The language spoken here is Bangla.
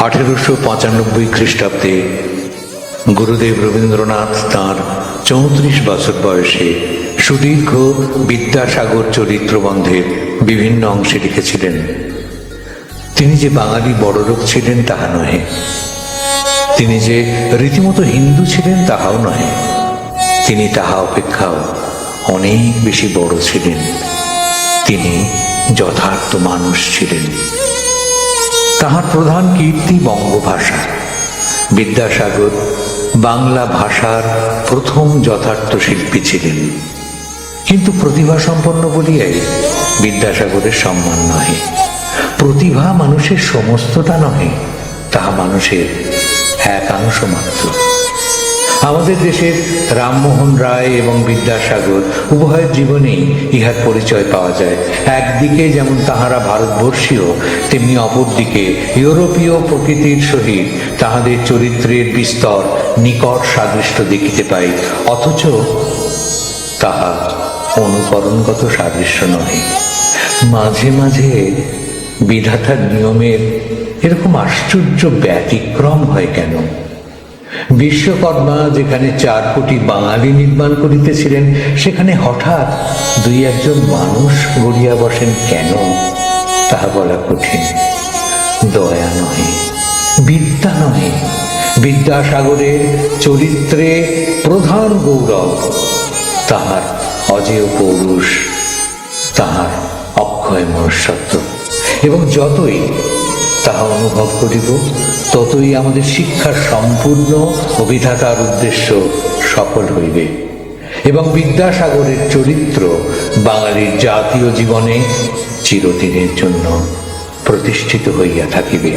আঠেরোশো পঁচানব্বই খ্রিস্টাব্দে গুরুদেব রবীন্দ্রনাথ তাঁর চৌত্রিশ বছর বয়সে সুদীর্ঘ বিদ্যাসাগর চরিত্রবন্ধের বিভিন্ন অংশে লিখেছিলেন। তিনি যে বাঙালি বড়লোক ছিলেন তাহা নহে। তিনি যে রীতিমতো হিন্দু ছিলেন তাহাও নহে। তিনি তাহা অপেক্ষাও অনেক বেশি বড় ছিলেন। তিনি যথার্থ মানুষ ছিলেন। তাহার প্রধান কীর্তি বঙ্গভাষা। বিদ্যাসাগর বাংলা ভাষার প্রথম যথার্থ শিল্পী ছিলেন। কিন্তু প্রতিভা সম্পন্ন বলিয়াই বিদ্যাসাগরের সম্মান নহে। প্রতিভা মানুষের সমস্তটা নহে, তাহা মানুষের একাংশ মাত্র। আমাদের দেশের রামমোহন রায় এবং বিদ্যাসাগর উভয়ের জীবনেই ইহার পরিচয় পাওয়া যায়। একদিকে যেমন তাহারা ভারতবর্ষীয়, তেমনি অপরদিকে ইউরোপীয় প্রকৃতির সহিত তাহাদের চরিত্রের বিস্তর, নিকট সাদৃশ্য দেখিতে পাই। অথচ তাহা অনুকরণগত সাদৃশ্য নহে। মাঝে মাঝে বিধাতার নিয়মের এরকম আশ্চর্য ব্যতিক্রম হয় কেন? বিশ্বকর্মা যেখানে চার কোটি বাঙালি নির্মাণ করিতেছিলেন, সেখানে হঠাৎ দুই একজন মানুষ গড়িয়া বসেন কেন? তাহা বলা কঠিন। দয়া নহে, বিদ্যা নহে। বিদ্যাসাগরের চরিত্রে প্রধান গৌরব তাহার অজেয় পৌরুষ, তাহার অক্ষয় মনুষ্যত্ব এবং যতই তাহা অনুভব করিব ততই আমাদের শিক্ষার সম্পূর্ণ অভিধাতার উদ্দেশ্য সফল হইবে। এবং বিদ্যাসাগরের চরিত্র বাঙালির জাতীয় জীবনে চিরদিনের জন্য প্রতিষ্ঠিত হইয়া থাকিবে।